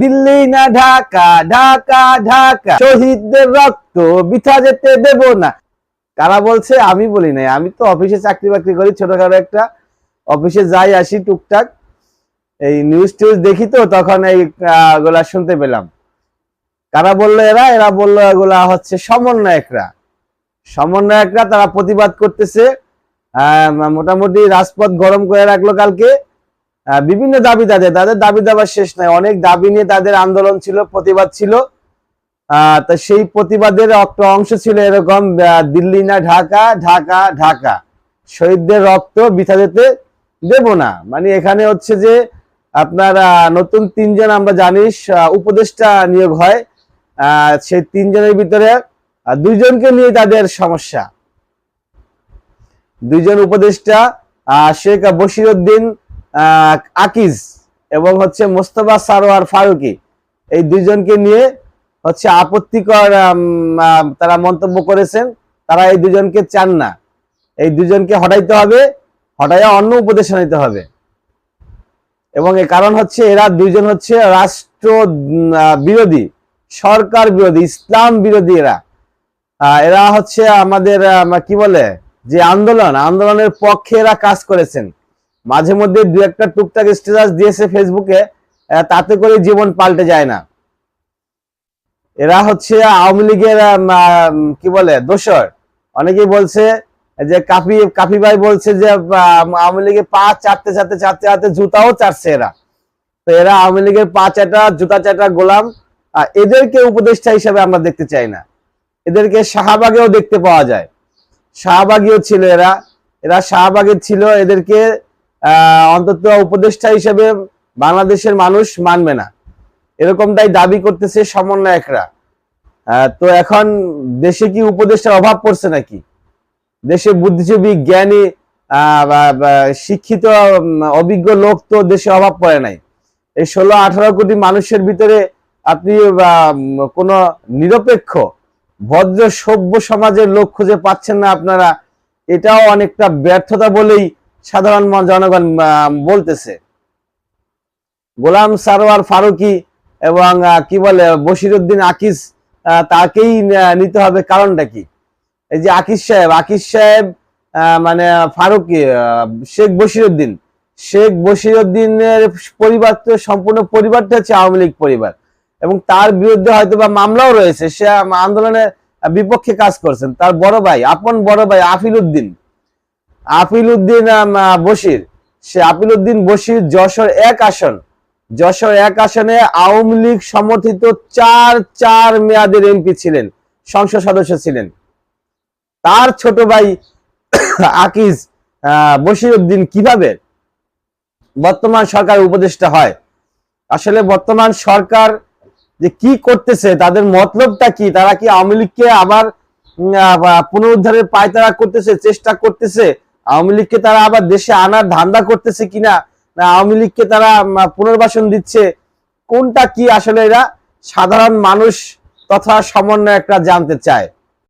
দিল্লি না ঢাকা ঢাকা ঢাকা। শহীদদের রক্ত, বিথা যেতে দেব না। কারা বলছে? আমি বলি নাই। আমি তো অফিসে চাকরি বাকরি করি, ছোটখাটো একটা অফিসে যাই আসি টুকটাক। এই নিউজ টিউজ দেখি তো, তখন এই গুলা শুনতে পেলাম। কারা বলল এরা? এরা বলল এগুলা হচ্ছে সমন্বয়করা। সমন্বয়করা তারা প্রতিবাদ করতেছে। মোটামুটি রাজপথ গরম করে রাখল কালকে। বিভিন্ন দাবি তাদের। তাদের দাবি দাবার শেষ নাই। অনেক দাবি নিয়ে তাদের আন্দোলন ছিল প্রতিবাদ ছিল। তা সেই প্রতিবাদের একটা অংশ ছিল এরকম দিল্লি না ঢাকা ঢাকা ঢাকা। শহীদদের রক্ত বিথা যেতে দেব না। মানে এখানে হচ্ছে যে আপনার নতুন তিনজন আমরা জানিস উপদেষ্টা নিয়োগ হয়। সেই তিনজনের ভিতরে দুইজনকে নিয়ে তাদের সমস্যা। দুইজন উপদেষ্টা শেখ বশিরউদ্দিন আহ, আকিজ এবং হচ্ছে মোস্তফা সারোয়ার ফারুকি। এই দুইজনকে নিয়ে হচ্ছে আপত্তিকর তারা মন্তব্য করেছেন। তারা এই দুজনকে চান না। এই দুজনকে হটাইতে হবে, হটাইয়া অন্য উপদেশনা নিতে হবে। এবং এর কারণ হচ্ছে এরা দুইজন হচ্ছে রাষ্ট্র বিরোধী, সরকার বিরোধী, ইসলাম বিরোধী এরা। এরা হচ্ছে আমাদের কি বলে, যে আন্দোলন, আন্দোলনের পক্ষে এরা কাজ করেছেন। মাঝে মধ্যে দু একটা টুকটাক স্ট্যাটাস দিয়েছে ফেসবুকে তাতে করে জীবন পাল্টে যায় না। এরা হচ্ছে আওয়ামী লীগের কি বলে দোসর অনেকেই বলছে যে কাফি কাফি ভাই বলছে যে আওয়ামী লীগের পা চাটতে চাটতে চাটতে চাটতে জুতাও চাটছে এরা। তো এরা আওয়ামী লীগের পা চাটা, জুতা চাটা গোলাম এদেরকে উপদেষ্টা হিসেবে আমরা দেখতে চাই না। এদেরকে শাহবাগেও দেখতে পাওয়া যায়। শাহবাগীও ছিল এরা। এরা শাহবাগের ছিল, এদেরকে অন্তত উপদেষ্টা হিসেবে বাংলাদেশের মানুষ মানবে না। এরকমটাই দাবি করতেছে সমন্বয়করা। তো এখন দেশে কি উপদেষ্টার অভাব পড়ছে নাকি? দেশে বুদ্ধিজীবী, জ্ঞানী শিক্ষিত অভিজ্ঞ লোক তো দেশে অভাব পড়ে নাই। এই ষোলো আঠারো কোটি মানুষের ভিতরে আপনি কোনো নিরপেক্ষ, ভদ্র, সভ্য সমাজের লোক খুঁজে পাচ্ছেন না আপনারা। এটাও অনেকটা ব্যর্থতা বলেই সাধারণ জনগণ বলতেছে। গোলাম সারোয়ার ফারুকি এবং কি বলে বশিরউদ্দিন আকিস তাকেই নিতে হবে কারণটা কি? এই যে আকিস সাহেব আকিস সাহেব মানে ফারুকি শেখ বশিরউদ্দিন শেখ বশিরউদ্দিনের পরিবার তো সম্পূর্ণ পরিবারটা হচ্ছে আওয়ামী লীগ পরিবার। এবং তার বিরুদ্ধে হয়তো বা মামলাও রয়েছে। সে আন্দোলনের বিপক্ষে কাজ করছেন। তার বড় ভাই, আপন বড় ভাই আফিল উদ্দিন। আফিল উদ্দিন বশির। সে আপিল উদ্দিন বশির, যশোর এক আসন। যশোর এক আসনে আওয়ামী লীগ সমর্থিত চার চার মেয়াদের এমপি ছিলেন, সংসদ সদস্য ছিলেন। তার ছোট ভাই আকিজ বশির উদ্দিন কীভাবে বর্তমান সরকার উপদেষ্টা হয়? আসলে বর্তমান সরকার যে কি করতেছে, তাদের মতলবটা কি? তারা কি আওয়ামী লীগকে আবার পুনরুদ্ধারের পায়তারা করতেছে, চেষ্টা করতেছে? আওয়ামী লীগকে তারা আবার দেশে আনার ধান্দা করতেছে কিনা, না আওয়ামী লীগকে তারা পুনর্বাসন দিচ্ছে, কোনটা কি আসলে এরা? সাধারণ মানুষ তথা সমন্বয় একটা জানতে চায়।